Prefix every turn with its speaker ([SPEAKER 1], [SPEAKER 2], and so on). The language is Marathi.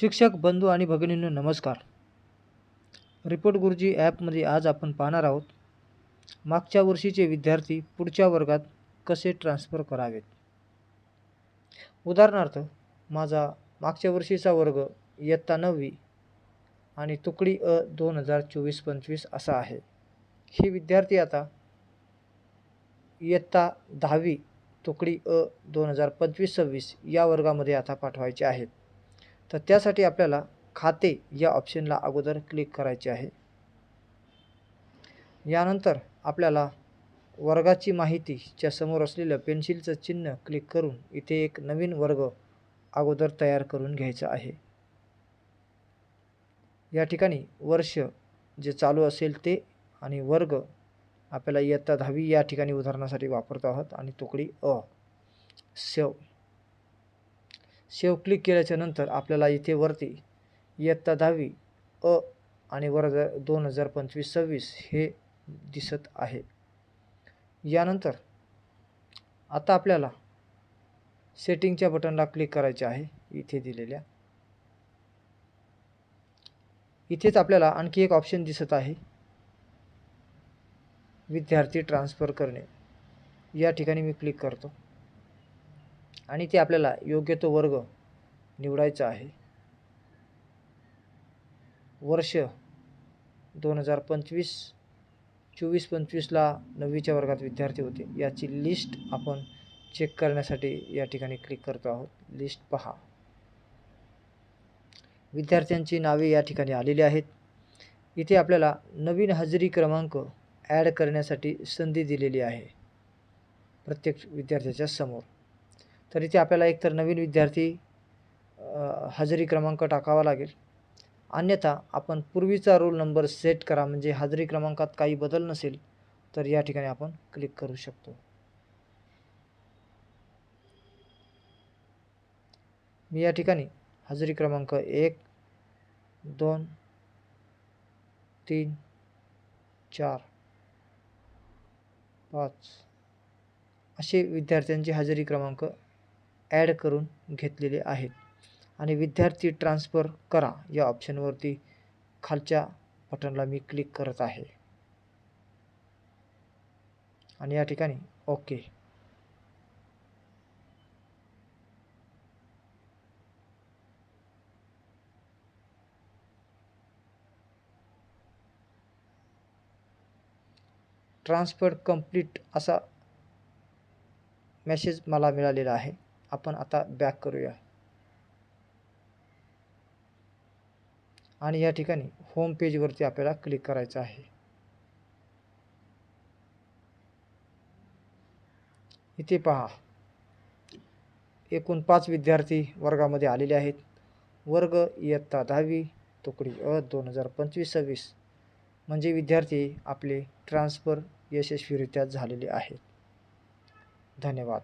[SPEAKER 1] शिक्षक बंधू आणि भगिनींनो नमस्कार. रिपोर्ट गुरुजी ॲपमध्ये आज आपण पाहणार आहोत मागच्या वर्षीचे विद्यार्थी पुढच्या वर्गात कसे ट्रान्स्फर करावेत? उदाहरणार्थ माझा मागच्या वर्षीचा वर्ग इयत्ता नववी आणि तुकडी अ दोन हजार चोवीस पंचवीस असा आहे. हे विद्यार्थी आता इयत्ता दहावी तुकडी अ दोन हजार पंचवीस सव्वीस या वर्गामध्ये आता पाठवायचे आहेत. तर त्यासाठी आपल्याला खाते या ऑप्शनला अगोदर क्लिक करायचे आहे. यानंतर आपल्याला वर्गाची माहितीच्या समोर असलेलं पेन्सिलचं चिन्ह क्लिक करून इथे एक नवीन वर्ग अगोदर तयार करून घ्यायचा आहे. या ठिकाणी वर्ष जे चालू असेल ते आणि वर्ग आपल्याला इयत्ता दहावी या ठिकाणी उदाहरणासाठी वापरतो आहोत आणि तुकडी अ सेव सेव क्लिक केल्याच्यानंतर आपल्याला इथे वरती इयत्ता दहावी अ आणि वर दोन हजार पंचवीस सव्वीस हे दिसत आहे. यानंतर आता आपल्याला सेटिंगच्या बटनला क्लिक करायचे आहे इथे दिलेल्या. इथेच आपल्याला आणखी एक ऑप्शन दिसत आहे विद्यार्थी ट्रान्सफर करणे. या ठिकाणी मी क्लिक करतो. आणि ते आपल्याला योग्य तो वर्ग निवडायचा आहे. वर्ष दोन हजार पंचवीस चोवीस पंचवीसला नववीच्या वर्गात विद्यार्थी होते. याची लिस्ट आपण चेक करण्यासाठी या ठिकाणी क्लिक करतो आहोत. लिस्ट पहा. विद्यार्थ्यांची नावे या ठिकाणी आलेली आहेत. इथे आपल्याला नवीन हजेरी क्रमांक ॲड करण्यासाठी संधी दिलेली आहे. प्रत्येक विद्यार्थ्याच्या समोर. तर इथे आपल्याला एकतर नवीन विद्यार्थी हजेरी क्रमांक टाकावा लागेल. अन्यथा आपण पूर्वीचा रोल नंबर सेट करा म्हणजे हजेरी क्रमांकात काही बदल नसेल तर या ठिकाणी आपण क्लिक करू शकतो. मी या ठिकाणी हजेरी क्रमांक एक दोन तीन चार पाच असे विद्यार्थ्यांचे हजेरी क्रमांक ॲड करून घेतलेले आहेत. आणि विद्यार्थी ट्रान्सफर करा या ऑप्शनवरती खालच्या बटनला मी क्लिक करत आहे. आणि या ठिकाणी ओके. ट्रान्सफर कंप्लीट असा मेसेज मला मिळालेला आहे. आपण आता बॅक करूया. आणि या ठिकाणी होम पेजवरती आपल्याला क्लिक करायचं आहे. इथे पहा. एकूण पाच विद्यार्थी वर्गामध्ये आलेले आहेत. वर्ग इयत्ता दहावी तुकडी अ दोन हजार पंचवीस सव्वीस म्हणजे विद्यार्थी आपले ट्रान्सफर यशस्वीरित्या झालेले आहेत. धन्यवाद.